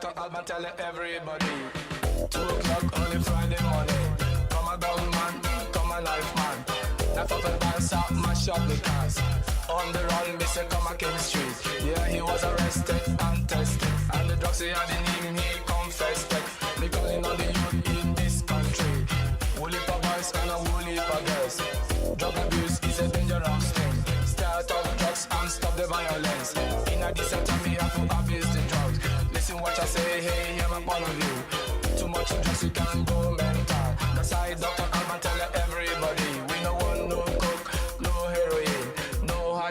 Dr. Alban tell everybody. Two o'clock only That up mash up the. On the run, Mr. Come a King Street. Yeah, he was arrested and tested. And the drugs he had in him, he confessed it. They calling on the youth in this country. Woolly for boys and a woolly for girls. Drug abuse is a dangerous thing. Start off drugs and stop the violence. In a decent time, we have to abuse the drugs. Listen what I say, hey, hear my point of view. Too much drugs, you can go mental. That's why Dr. Alban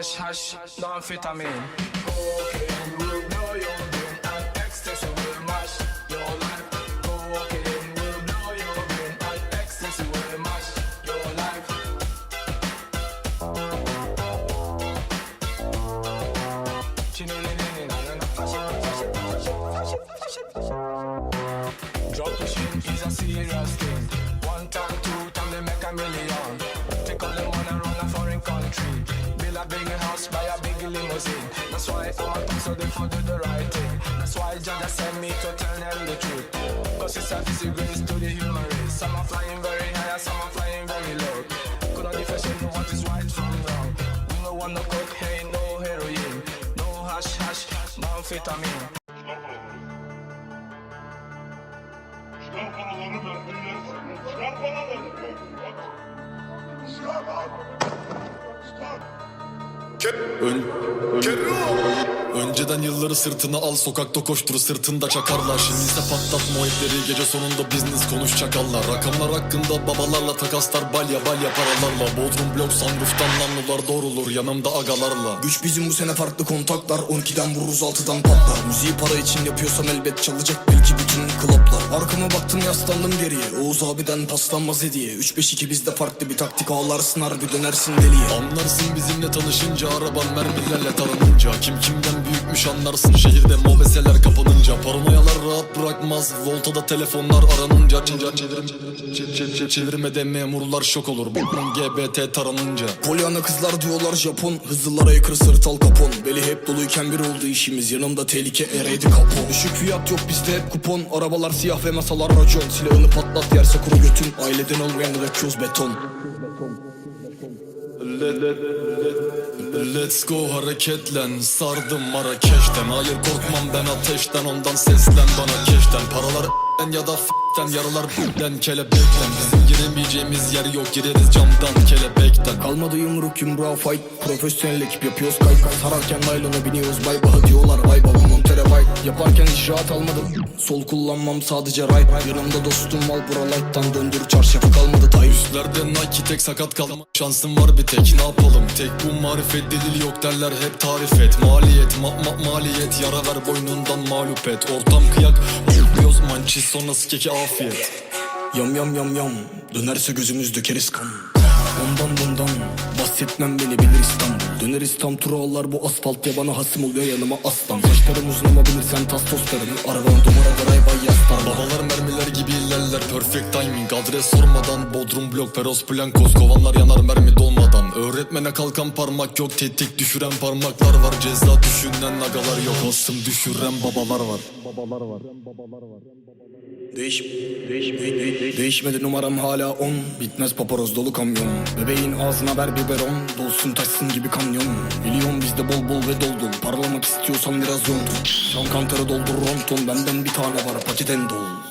no hash hash, no amphetamine. Cocaine will blow your brain and That's why I'm a so they for do the right thing. That's why Jah sent me to tell them the truth. Cause it's a disgrace to the human race. Some are flying very high, some are flying very low. Could not differentiate what is right from wrong. We no want no cocaine, no heroin, no hash hash, no amphetamine. Çıkar paraları versinler. Çıkar paraları. Çıkar lan. Çıkar. Ön, önceden yılları sırtına al sokakta koştur sırtında çakarlar. Şimdi ise patlat muhabbetleri gece sonunda business konuş çakallar. Rakamlar hakkında babalarla takaslar balya balya paralarla. Bodrum blok sunrooftan namlular doğrulur yanımda agalarla. Güç bizim bu sene farklı kontaklar. 12'den vururuz 6'dan patlar. Müziği para için yapıyorsam elbet çalacak belki bütün kloplar Arkama baktım yaslandım geriye. Oğuz abiden paslanmaz hediye. 3-5-2 bizde farklı bir taktik ağlarsın harbi dönersin deliye. Anlarsın bizimle tanışınca araban mermilerle taranınca Kim kimden büyükmüş anlarsın şehirde mobeseler kapanınca Paranoyalar rahat bırakmaz voltada telefonlar aranınca Çevir, çevir, çevir, çevir, çevir, çevirmede memurlar şok olur Bunun GBT taranınca Polyana kızlar diyorlar Japon Hızlılara yakır sırtal kapon. Beli hep doluyken bir oldu işimiz Yanımda tehlike ereydi kapon. Düşük fiyat yok bizde hep kupon Arabalar siyah ve masalar racon. Silahını patlat yerse kuru götün. Aileden olmayan döküyoruz beton Let's go hareketlen. Sardım Marrakeş'ten. Hayır korkmam ben ateşten. Ondan seslen bana keşten. Paralar ya da f***ten. Yaralar b***den kelebekten. Bizim giremeyeceğimiz yer yok. Gireriz camdan kelebekten. Kalmadı yumruk yumruğa fight. Profesyonel ekip yapıyoruz kay Sararken naylona biniyoruz. Bay baha diyorlar. Vay baba monterebyte Yaparken hiç almadım. Sol kullanmam sadece right Yanımda dostum var buralight'tan Döndür çarşafı kalmadı. Tay Üstlerde Nike tek sakat kalma. Şansım var bir tek ne yapalım? Tek bu marifet delil yok derler hep tarif et. Maliyet ma ma maliyet yara ver boynundan mağlup et. Ortam kıyak Yapıyoruz mançiz sonrası keki afiyet. Yam yam yam yam Dönerse gözümüz dökeriz kan. Ondan bundan Bahsetmem beni bilir İstanbul. Döneriz tam turalar bu asfalt ya bana hasım oluyor yanıma aslan. Saçlarım uzun ama bilirsen testosteron Arabanın duvara drive yaslar Babalar mermiler gibi ilerler. Perfect timing. Adres sormadan Bodrum blok Peros Blancos Kovanlar yanar mermi dolmadan. Öğretmene kalkan parmak yok Tetik düşüren parmaklar var. Ceza düşünen agalar yok. Astım düşüren babalar var Değiş, değiş, değiş, değişmedi numaram hala on. Bitmez paparoz dolu kamyon. Bebeğin ağzına ver biberon Dolsun taşsın gibi kamyon. Milyon bizde bol bol ve dol dol Parlamak istiyorsan biraz yol Şam kantarı doldur ronton Benden bir tane var paketen dol